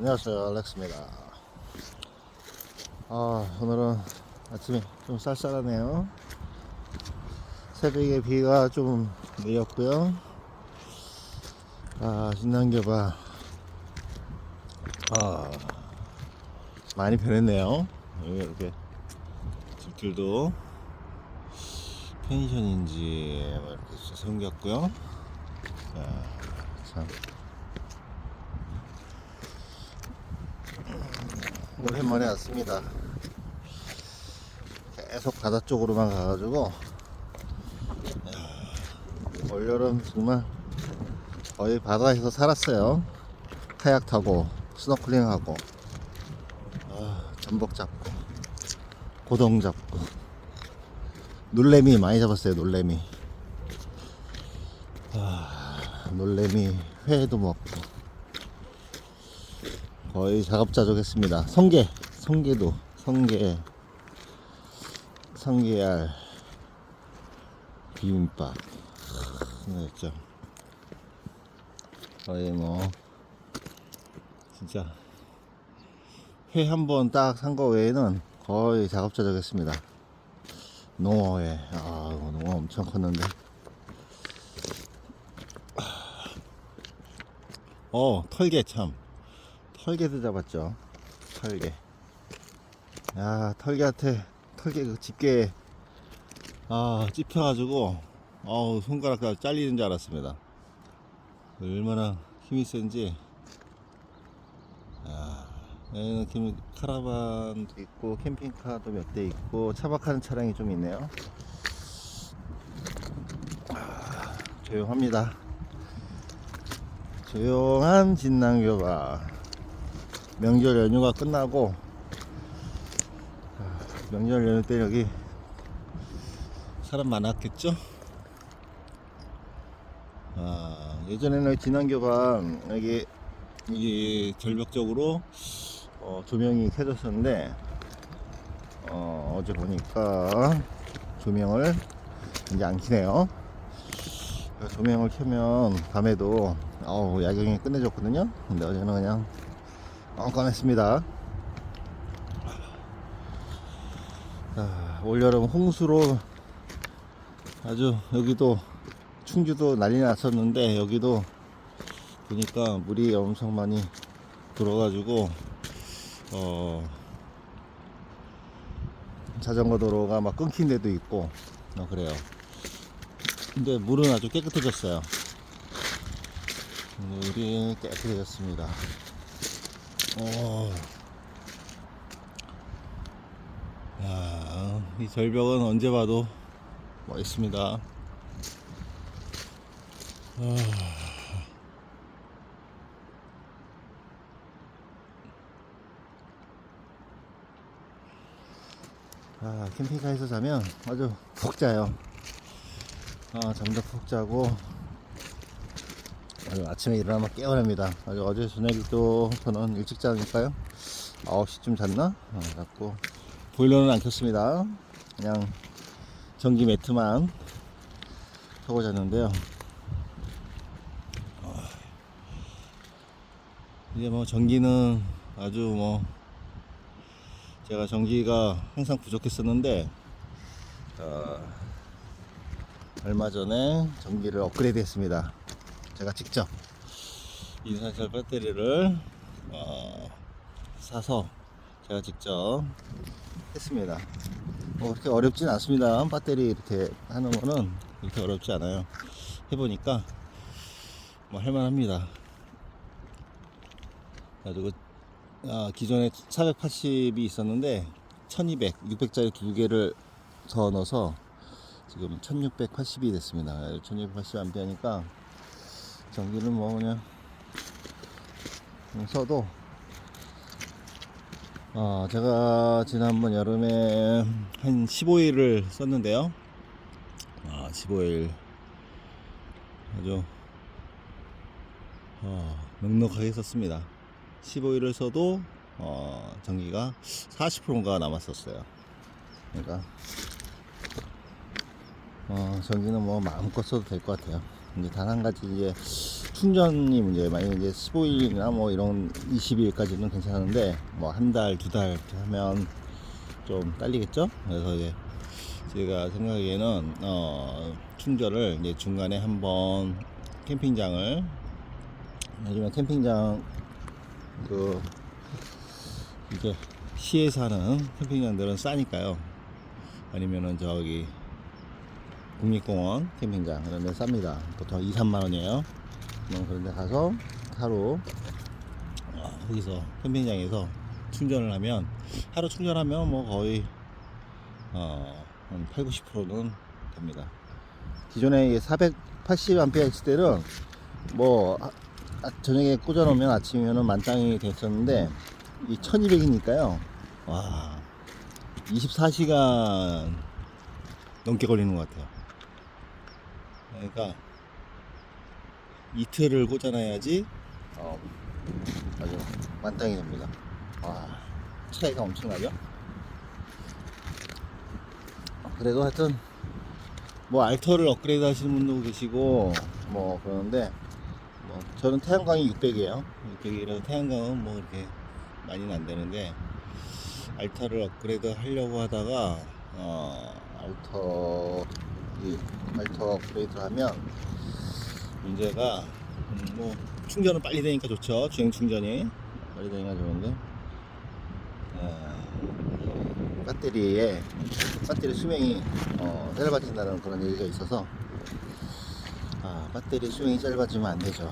안녕하세요 알렉스입니다. 아 오늘은 아침에 좀 쌀쌀하네요. 새벽에 비가 좀 내렸고요. 아 신난겨봐. 아 많이 변했네요. 여기 이렇게 집들도 펜션인지 뭐 이렇게 생겼고요 아, 참 오랜만에 왔습니다. 계속 바다 쪽으로만 가가지고 이야, 올여름 정말 거의 바다에서 살았어요. 카약 타고 스노클링 하고 아, 전복 잡고 고동 잡고 놀래미 많이 잡았어요. 놀래미 아, 놀래미 회도 먹고 거의 작업자족했습니다. 성게, 성게도, 성게, 성게알, 비빔밥. 그랬죠. 거의 뭐, 진짜, 회 한 번 딱 산 거 외에는 거의 작업자족했습니다. 농어회. 아, 농어 엄청 컸는데. 어, 털개 참. 털개도 잡았죠. 털개. 야, 털개한테, 털개 그 집게, 아, 찝혀가지고, 어우, 손가락가 잘리는 줄 알았습니다. 얼마나 힘이 센지. 아, 여기는 캠, 카라반도 있고, 캠핑카도 몇 대 있고, 차박하는 차량이 좀 있네요. 아, 조용합니다. 조용한 진낭교가 명절 연휴가 끝나고 아, 명절 연휴 때 여기 사람 많았겠죠? 아, 예전에는 진안교가 여기 이 절벽 쪽으로 어, 조명이 켜졌었는데 어, 어제 보니까 조명을 이제 안 켜네요. 조명을 켜면 밤에도 야경이 끝내줬거든요. 근데 어제는 그냥 깜깜했습니다. 자, 올여름 홍수로 아주 여기도 충주도 난리 났었는데 여기도 보니까 물이 엄청 많이 들어가지고 어 자전거 도로가 막 끊긴 데도 있고 어, 그래요. 근데 물은 아주 깨끗해졌어요. 물이 깨끗해졌습니다. 오. 야, 이 절벽은 언제 봐도 멋있습니다. 아. 아, 캠핑카에서 자면 아주 푹 자요. 아, 잠도 푹 자고 아주 아침에 일어나면 깨어납니다. 아주 어제 저녁에도 저는 일찍 자니까요. 9시쯤 잤나? 어, 자고 보일러는 안 켰습니다. 그냥 전기 매트만 켜고 잤는데요. 어, 이제 뭐 전기는 아주 뭐 제가 전기가 항상 부족했었는데 어, 얼마 전에 전기를 업그레이드 했습니다. 제가 직접 인산철 배터리를 어, 사서 제가 직접 했습니다. 뭐 그렇게 어렵진 않습니다. 배터리 이렇게 하는 거는 그렇게 어렵지 않아요. 해보니까 뭐 할만합니다. 그래가지고 아, 기존에 480이 있었는데 1200, 600짜리 두 개를 더 넣어서 지금 1680이 됐습니다. 1680 암페어니까 전기는 뭐 그냥, 써도 어, 제가 지난번 여름에 한 15일을 썼는데요. 아, 15일 아주 어, 넉넉하게 썼습니다. 15일을 써도 어, 전기가 40%인가 남았었어요. 그러니까 어, 전기는 뭐 마음껏 써도 될 것 같아요. 이제 단 한 가지 이제 충전이 문제. 만약에 이제 15일이나 뭐 이런 20일까지는 괜찮은데 뭐 한 달, 두달 하면 좀 딸리겠죠? 그래서 이제 제가 생각하기에는 어, 충전을 이제 중간에 한번 캠핑장을 요즘에 캠핑장 그 이제 시에서 하는 캠핑장들은 싸니까요. 아니면은 저기 국립공원 캠핑장 이런 데 쌉니다. 보통 2, 3만 원이에요. 뭐 그런 데 가서 하루 어, 거기서 캠핑장에서 충전을 하면 하루 충전하면 뭐 거의 어, 한 8, 90%는 됩니다. 기존에 480A 있을 때는 뭐 아- 아- 저녁에 꽂아놓으면 아침이면 만땅이 됐었는데 이 1200이니까요. 와 24시간 넘게 걸리는 것 같아요. 그러니까 이틀을 꽂아놔야지 어, 아주 만땅이 됩니다. 와 차이가 엄청나죠? 그래도 하여튼 뭐 알터를 업그레이드 하시는 분도 계시고 뭐 그러는데 뭐 저는 태양광이 600이에요. 600이라서 태양광은 뭐 이렇게 많이는 안 되는데 알타를 업그레이드 하려고 하다가 어 알터 이 알터 업그레이드 하면 문제가 음, 뭐 충전은 빨리 되니까 좋죠. 주행 충전이 빨리 되니까 좋은데. 어, 배터리에 배터리 수명이 어, 짧아진다는 그런 얘기가 있어서 아 배터리 수명이 짧아지면 안 되죠.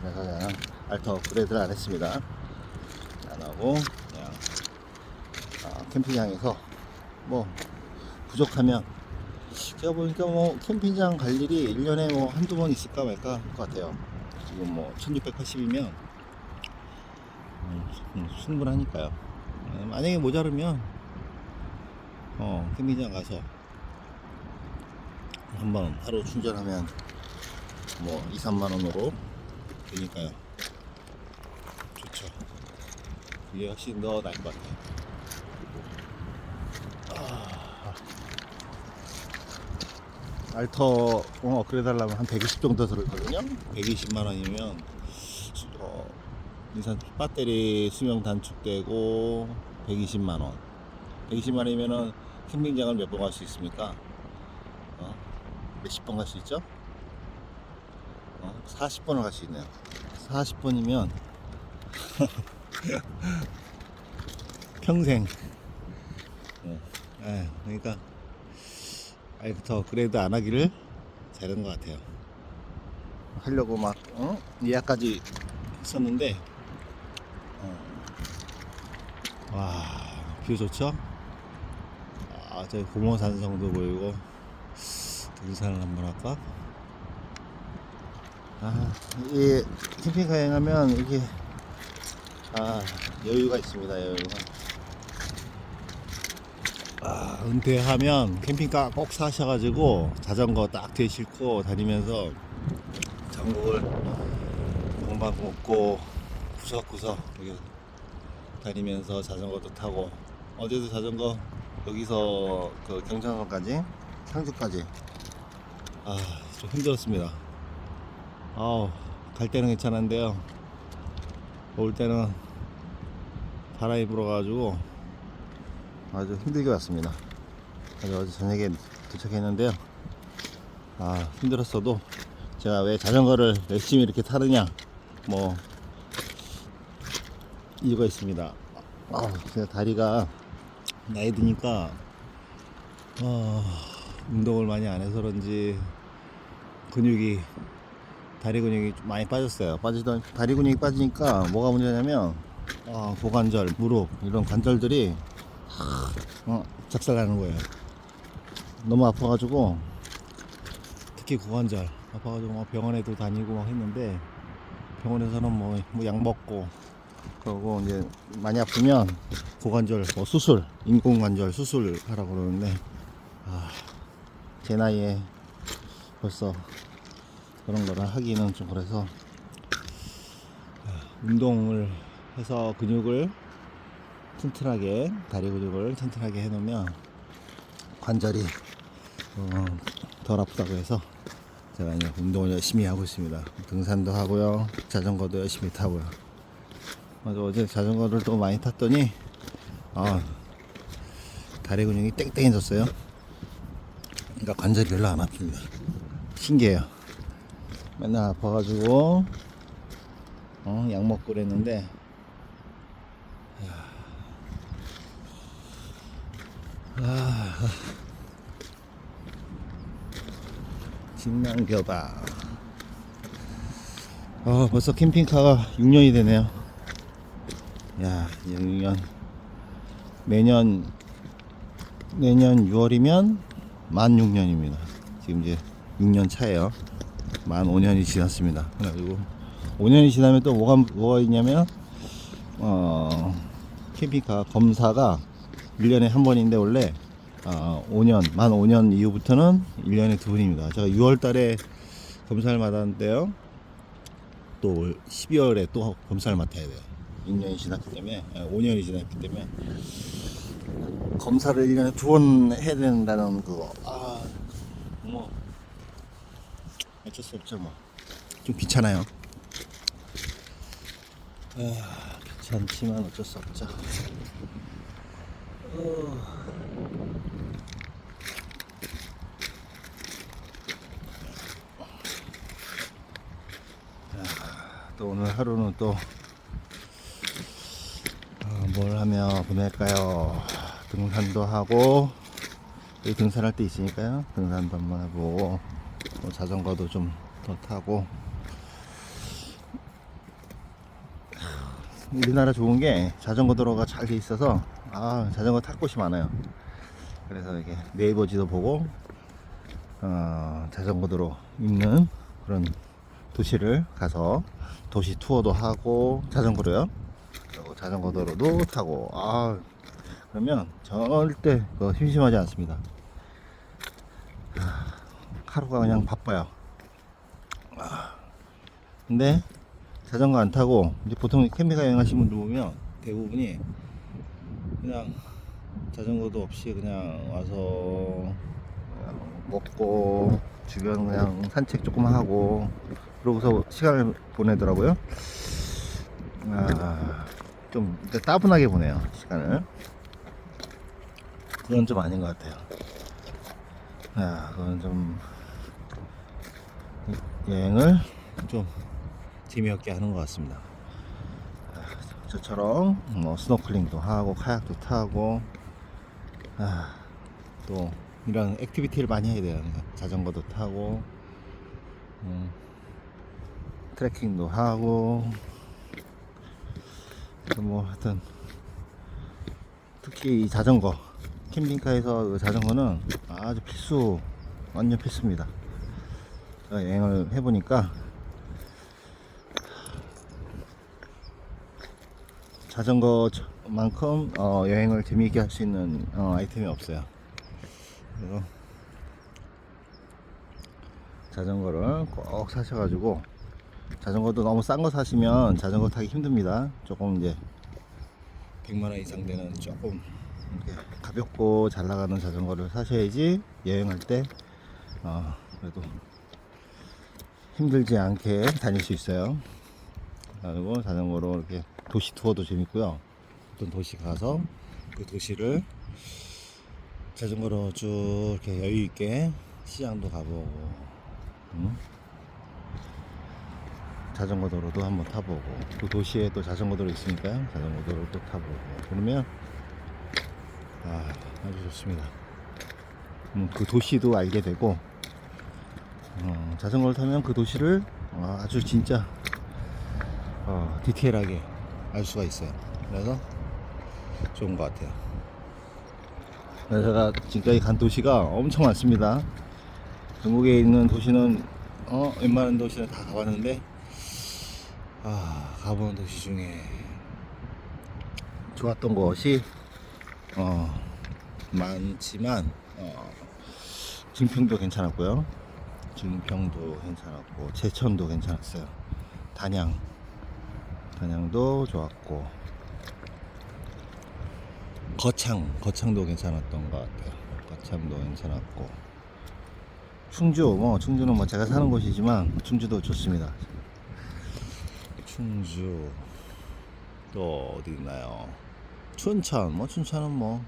그래서 그냥 알터 업그레이드를 안 했습니다. 안 하고 그냥 아, 캠핑장에서 뭐 부족하면 제가 보니까 뭐 캠핑장 갈 일이 1년에 뭐 한두 번 있을까 말까 할 것 같아요. 지금 뭐 1680이면 음, 충분하니까요. 어, 만약에 모자르면 어 캠핑장 가서 한번 하루 충전하면 뭐 2, 3만 원으로 되니까요. 좋죠. 이게 훨씬 더 나을 것 같아요 알터 어, 업그레이드 하려면 한 120 정도 들었거든요 120만 원이면 어, 인산 배터리 수명 단축되고 120만 원 120만 원이면은 캠핑장을 몇 번 갈 수 있습니까? 어? 몇십 번 갈 수 있죠? 어? 40번을 갈 수 있네요 40번이면 평생 어. 에, 그러니까 아이부터 업그레이드 안 하기를 잘한 것 같아요. 하려고 막 어? 예약까지 했었는데 어. 와뷰 좋죠? 아 저기 고모산성도 보이고 등산을 한번 할까? 아이 캠핑카 여행하면 이게 아 여유가 있습니다 여유가. 아, 은퇴하면 캠핑카 꼭 사셔가지고 자전거 딱 뒤에 싣고 다니면서 전국을 공방 먹고 구석구석 여기 다니면서 자전거도 타고 어제도 자전거 여기서 그 경천선까지 상주까지. 아 좀 힘들었습니다. 아우 갈 때는 괜찮은데요. 올 때는 바람이 불어가지고 아주 힘들게 왔습니다. 그래서 어제 저녁에 도착했는데요. 아, 힘들었어도 제가 왜 자전거를 열심히 이렇게 타느냐, 뭐, 이유가 있습니다. 아, 제가 다리가 나이 드니까, 어, 운동을 많이 안 해서 그런지 근육이, 다리 근육이 좀 많이 빠졌어요. 빠지던, 다리 근육이 빠지니까 뭐가 문제냐면, 아, 고관절, 무릎, 이런 관절들이 어, 작살나는 거예요. 너무 아파가지고 특히 고관절 아파가지고 막 병원에도 다니고 막 했는데 병원에서는 뭐 약 먹고 그러고 이제 많이 아프면 고관절 뭐 수술 인공관절 수술 하라고 그러는데 아, 제 나이에 벌써 그런 거를 하기는 좀 그래서 아, 운동을 해서 근육을 튼튼하게 다리 근육을 튼튼하게 해놓으면 관절이 어, 덜 아프다고 해서 제가 이제 운동을 열심히 하고 있습니다. 등산도 하고요. 자전거도 열심히 타고요. 어제 자전거를 또 많이 탔더니, 아, 다리 근육이 땡땡해졌어요. 그러니까 관절이 별로 안 아픕니다. 신기해요. 맨날 아파가지고, 어, 약 먹고 그랬는데, 진난겨봐. 어, 벌써 캠핑카가 6년이 되네요. 야, 6년. 매년, 내년 6월이면 만 6년입니다. 지금 이제 6년 차예요. 만 5년이 지났습니다. 그래가지고 5년이 지나면 또 뭐가, 뭐가 있냐면, 어, 캠핑카 검사가 1년에 한 번인데 원래 어, 5년, 만 5년 이후부터는 1년에 두 번입니다. 제가 6월 달에 검사를 받았는데요. 또 12월에 또 검사를 맡아야 돼요. 6년이 지났기 때문에, 5년이 지났기 때문에 검사를 1년에 두 번 해야 된다는 그거. 아, 뭐 어쩔 수 없죠, 뭐. 좀 귀찮아요. 아, 귀찮지만 어쩔 수 없죠. 또 오늘 하루는 또 어, 뭘 하며 보낼까요? 등산도 하고 여기 등산할 때 있으니까요. 등산도 한번 해보고 또 자전거도 좀 더 타고 우리나라 좋은 게 자전거 도로가 잘 돼 있어서 아 자전거 탈 곳이 많아요. 그래서 이렇게 네이버 지도 보고 어, 자전거 도로 있는 그런 도시를 가서 도시 투어도 하고 자전거로요. 자전거 도로도 타고 아 그러면 절대 그 심심하지 않습니다. 아, 하루가 그냥 바빠요. 아, 근데 자전거 안 타고 이제 보통 캠핑카 여행하시는 분들 보면 대부분이 그냥 자전거도 없이 그냥 와서 먹고 주변 그냥 산책 조금 하고 그러고서 시간을 보내더라고요. 아, 좀 따분하게 보내요 시간을. 그건 좀 아닌 것 같아요. 아, 그건 좀 여행을 좀 재미없게 하는 것 같습니다. 아, 저처럼 뭐 스노클링도 하고 카약도 타고 아, 또 이런 액티비티를 많이 해야 돼요. 자전거도 타고 음, 트레킹도 하고 그뭐 하여튼 특히 이 자전거 캠핑카에서 그 자전거는 아주 필수 완전 필수입니다. 여행을 해보니까 자전거만큼 어, 여행을 재미있게 할 수 있는 어, 아이템이 없어요. 그래서 자전거를 꼭 사셔가지고 자전거도 너무 싼 거 사시면 자전거 타기 힘듭니다. 조금 이제 100만 원 이상 되는 조금 가볍고 잘 나가는 자전거를 사셔야지 여행할 때 어, 그래도 힘들지 않게 다닐 수 있어요. 그리고 자전거로 이렇게 도시 투어도 재밌고요. 어떤 도시 가서 그 도시를 자전거로 쭉 이렇게 여유 있게 시장도 가보고, 응? 자전거 도로도 한번 타보고, 그 도시에 또 자전거 도로 있으니까요. 자전거 도로 또 타보고, 그러면 아, 아주 좋습니다. 음, 그 도시도 알게 되고, 어, 자전거를 타면 그 도시를 어, 아주 진짜 어, 디테일하게 알 수가 있어요. 그래서 좋은 것 같아요. 그래서 제가 지금까지 간 도시가 엄청 많습니다. 전국에 있는 도시는 어 웬만한 도시는 다 가봤는데 아 가본 도시 중에 좋았던 것이 어 많지만 어 증평도 괜찮았고요. 증평도 괜찮았고 제천도 괜찮았어요. 단양 단양도 좋았고 거창 거창도 괜찮았던 것 같아요. 거창도 괜찮았고 충주 뭐 충주는 뭐 제가 사는 곳이지만 충주도 좋습니다. 충주 또 어디 있나요? 춘천 뭐 춘천은 뭐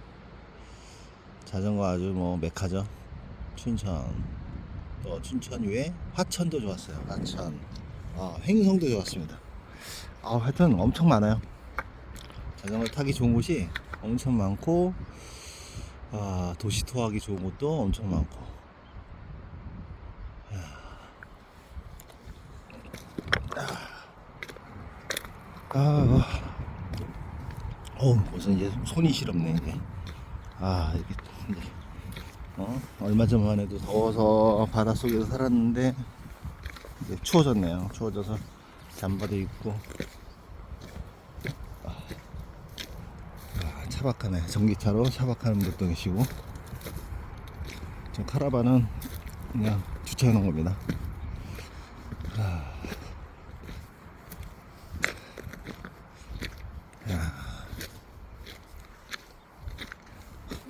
자전거 아주 뭐 메카죠. 춘천 또 춘천 위에 화천도 좋았어요. 화천 아 횡성도 좋았습니다. 아 하여튼 엄청 많아요. 자전거 타기 좋은 곳이 엄청 많고 아 도시 투어하기 좋은 곳도 엄청 많고 아, 아, 어, 벌써 이제 손이 시렵네 이제. 아, 이렇게 어, 얼마 전만 해도 더워서 바다 속에서 살았는데 이제 추워졌네요. 추워져서 잠바도 입고. 아, 아, 차박하네. 전기차로 차박하는 분도 계시고. 저 카라반은 그냥 주차해 놓은 겁니다.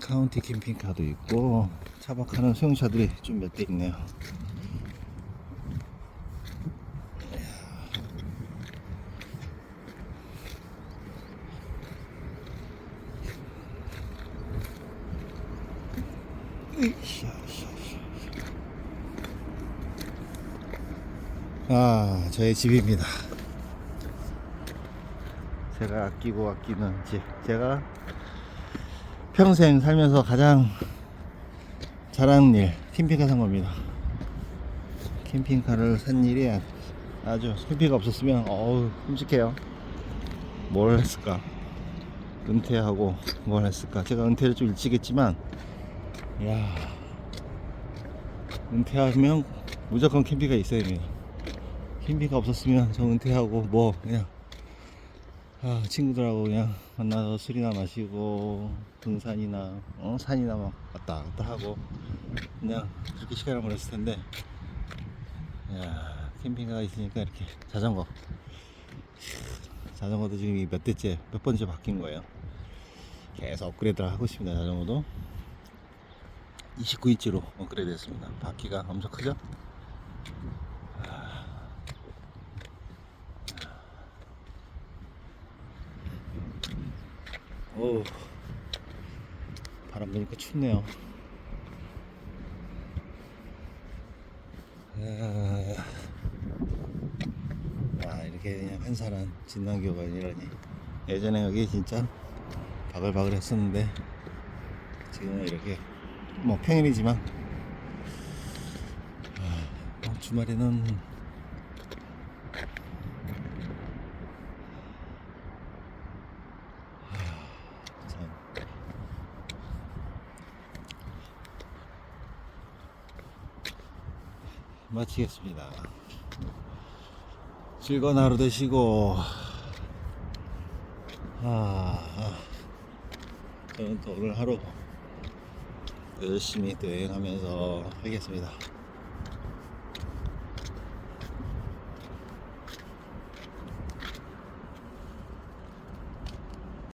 카운티 캠핑카도 있고 차박하는 수영차들이 좀 몇 대 있네요. 으쌰, 으쌰, 으쌰. 아, 저의 집입니다. 제가 아끼고 아끼는 집. 제가 평생 살면서 가장 잘하는 일 캠핑카 산 겁니다 캠핑카를 산 일이 아주 캠핑가 없었으면 어우 끔찍해요 뭘 했을까 은퇴하고 뭘 했을까 제가 은퇴를 좀 일찍 했지만 야. 은퇴하면 무조건 캠핑카 있어야 됩니다. 캠핑카 없었으면 저 은퇴하고 뭐 그냥 아, 친구들하고 그냥 만나서 술이나 마시고 등산이나 어? 산이나 막 왔다 갔다 하고 그냥 그렇게 시간을 보냈을 텐데 야 캠핑카가 있으니까 이렇게 자전거. 자전거도 지금 이몇 대째 몇 번째 바뀐 거예요. 계속 업그레이드를 하고 있습니다 자전거도 29인치로 업그레이드 했습니다. 바퀴가 엄청 크죠? 오. 바람 부니까 춥네요. 아, 와 이렇게 그냥 한산한 진난교가 이러니. 예전에 여기 진짜 바글바글 했었는데 지금은 이렇게 뭐 평일이지만. 아, 어, 주말에는 참. 마치겠습니다. 즐거운 하루 되시고, 아, 아, 저는 또 오늘 하루 열심히 또 여행하면서 하겠습니다.